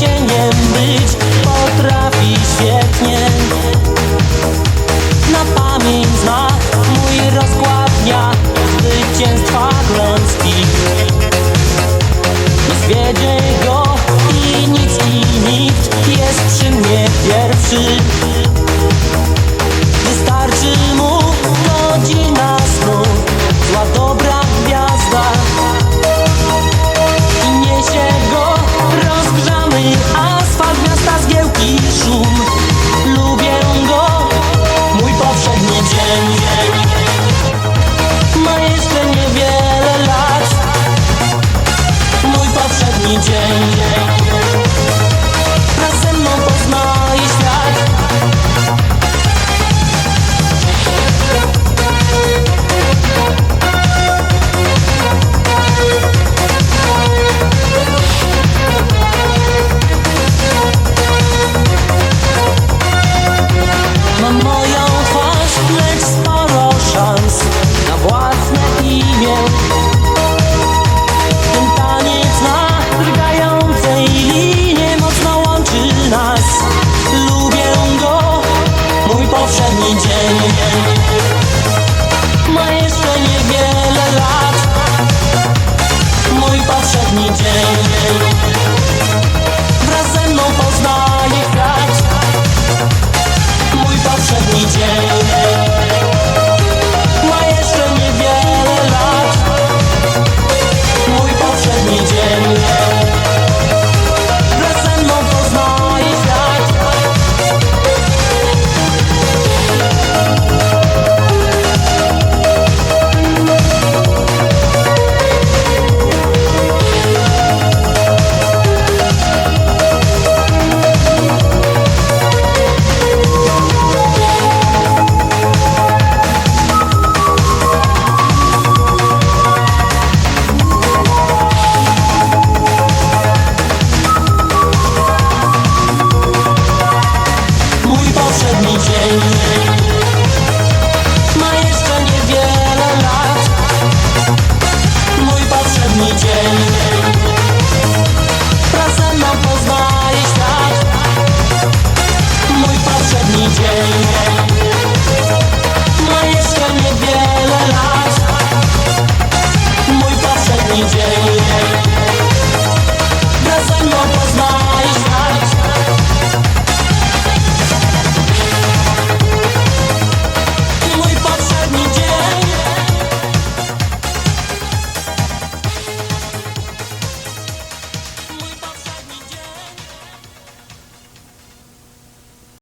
cieniem być potrafi świetnie. Na pamięć zna mój rozkład dnia Zwycięstwa klęski Nie zwiedzie go i nic i nikt Jest przy mnie pierwszy. change.